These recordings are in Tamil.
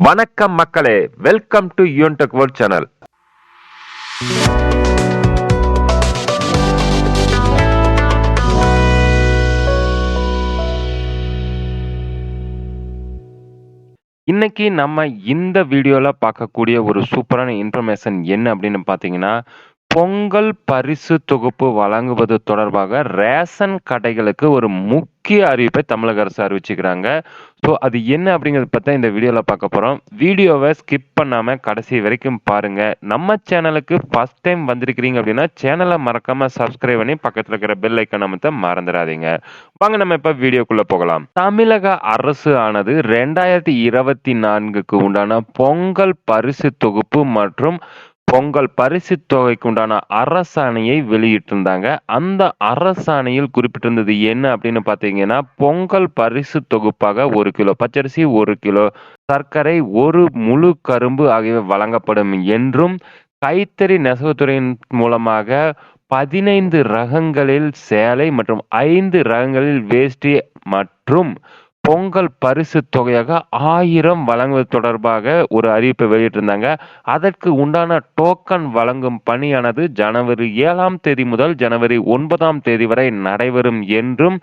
வணக்கம் மக்களே welcome to Yuntech world channel இன்னைக்கு நம்ம இந்த வீடியோல பார்க்கக்கூடிய ஒரு சூப்பரான இன்ஃபர்மேஷன் என்ன அப்படின்னு பார்த்தீங்கன்னா பொங்கல் பரிசு தொகுப்பு வழங்குவது தொடர்பாக ரேஷன் கடைகளுக்கு ஒரு முக்கிய அறிவிப்பை தமிழக அரசு அறிவிச்சுக்கிறாங்க ஸோ அது என்ன அப்படிங்கிறத பற்றி இந்த வீடியோவில் பார்க்க போகிறோம் வீடியோவை ஸ்கிப் பண்ணாமல் கடைசி வரைக்கும் பாருங்கள் நம்ம சேனலுக்கு ஃபஸ்ட் டைம் வந்திருக்கிறீங்க அப்படின்னா சேனலை மறக்காமல் சப்ஸ்கிரைப் பண்ணி பக்கத்தில் இருக்கிற பெல் ஐக்கன் அமைத்த மறந்துடாதீங்க. வாங்க நம்ம இப்போ வீடியோக்குள்ளே போகலாம். தமிழக அரசு ஆனது ரெண்டாயிரத்தி இருபத்தி நான்குக்கு உண்டான பொங்கல் பரிசு தொகுப்பு மற்றும் பொங்கல் பரிசு தொகைக்கு உண்டான அரசாணையை வெளியிட்டிருந்தாங்க. அந்த அரசாணையில் குறிப்பிட்டிருந்தது என்ன அப்படின்னு பார்த்தீங்கன்னா பொங்கல் பரிசு தொகுப்பாக ஒரு கிலோ பச்சரிசி ஒரு கிலோ சர்க்கரை ஒரு முழு கரும்பு ஆகியவை வழங்கப்படும் என்றும் கைத்தறி நெசவுத்துறையின் மூலமாக பதினைந்து ரகங்களில் சேலை மற்றும் ஐந்து ரகங்களில் வேஷ்டி மற்றும் பொங்கல் பரிசு தொகையாக ஆயிரம் வழங்குவது தொடர்பாக ஒரு அறிவிப்பை வெளியிட்டிருந்தாங்க. அதற்கு உண்டான டோக்கன் வழங்கும் பணியானது ஜனவரி ஏழாம் தேதி முதல் ஜனவரி ஒன்பதாம் தேதி வரை நடைபெறும் என்றும்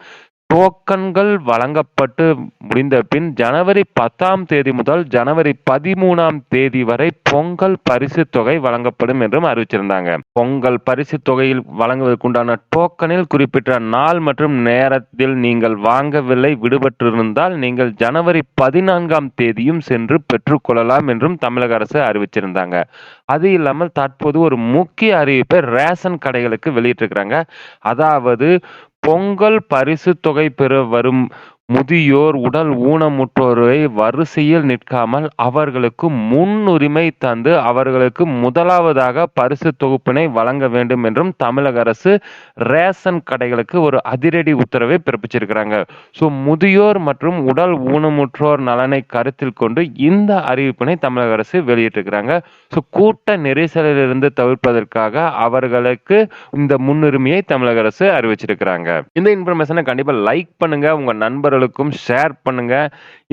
டோக்கன்கள் வழங்கப்பட்டு முடிந்த பின் ஜனவரி பத்தாம் தேதி முதல் ஜனவரி பதிமூணாம் தேதி வரை பொங்கல் பரிசு தொகை வழங்கப்படும் என்றும் அறிவிச்சிருந்தாங்க. பொங்கல் பரிசு தொகையில் வழங்குவதற்குண்டான டோக்கனில் குறிப்பிட்ட நாள் மற்றும் நேரத்தில் நீங்கள் வாங்கவில்லை விடுபட்டிருந்தால் நீங்கள் ஜனவரி பதினான்காம் தேதியும் சென்று பெற்றுக்கொள்ளலாம் என்றும் தமிழக அரசு அறிவிச்சிருந்தாங்க. அது இல்லாமல் தற்போது ஒரு முக்கிய அறிவிப்பை ரேஷன் கடைகளுக்கு வெளியிட்டிருக்கிறாங்க. அதாவது பொங்கல் பரிசு தொகை பெற வரும் முதியோர் உடல் ஊனமுற்றோரை வரிசையில் நிற்காமல் அவர்களுக்கு முன்னுரிமை தந்து அவர்களுக்கு முதலாவதாக பரிசு தொகுப்பினை வழங்க வேண்டும் என்றும் தமிழக அரசு ரேஷன் கடைகளுக்கு ஒரு அதிரடி உத்தரவை பிறப்பிச்சிருக்கிறாங்க. ஸோ முதியோர் மற்றும் உடல் ஊனமுற்றோர் நலனை கருத்தில் கொண்டு இந்த அறிவிப்பினை தமிழக அரசு வெளியிட்டிருக்கிறாங்க. ஸோ கூட்ட நெரிசலிலிருந்து தவிர்ப்பதற்காக அவர்களுக்கு இந்த முன்னுரிமையை தமிழக அரசு அறிவிச்சிருக்கிறாங்க. இந்த இன்ஃபர்மேஷனை கண்டிப்பாக லைக் பண்ணுங்க. உங்க நண்பர்களுக்கும் ஷேர் பண்ணுங்க.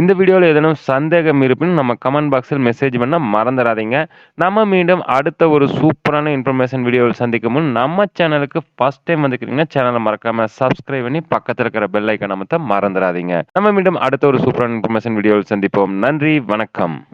இந்த வீடியோவில் ஏதேனும் சந்தேகம் இருப்பினும் நம்ம கமெண்ட் பாக்ஸில் மெசேஜ் பண்ண மறந்துடாதீங்க நம்ம மீண்டும் அடுத்த ஒரு சூப்பரான இன்ஃபர்மேஷன் வீடியோவில் சந்திக்கும் முன் நம்ம சேனலுக்கு ஃபர்ஸ்ட் டைம் வந்துக்கிறீங்கன்னா சேனலை மறக்காம சப்ஸ்கிரைப் பண்ணி பக்கத்தில் இருக்கிற பெல் ஐக்கன் அமைத்த மறந்துடாதீங்க நம்ம மீண்டும் அடுத்த ஒரு சூப்பரான இன்ஃபர்மேஷன் வீடியோவில் சந்திப்போம். நன்றி வணக்கம்.